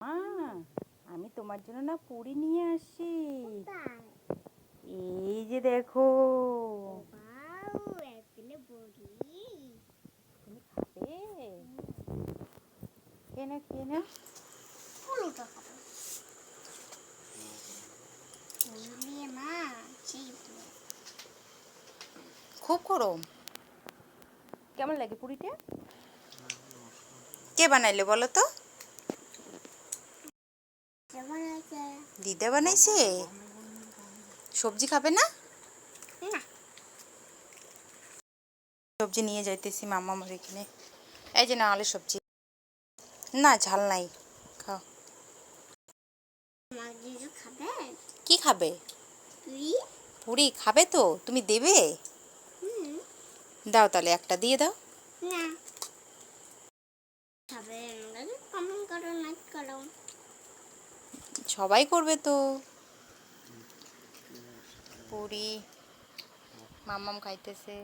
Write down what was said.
মা, আমি তোমার জন্য না পুরি নিয়ে আসি। এই যে দেখো। খুব গরম। কেমন লাগে পুরিটা? কে বানাইলে বলো তো কেমন আছে? দিদা বানাইছে? সবজি খাবে না? সবজি নিয়ে যাইতেছি মামা আমার এখানে। এই যে না আলু সবজি। না ঝাল নাই। খাও? কি খাবে? পুরি। খাবে তো তুমি দেবে? দাও তাহলে একটা দিয়ে দাও। না। সবাই করবে তো। পুরি মামাম খাইতেছে।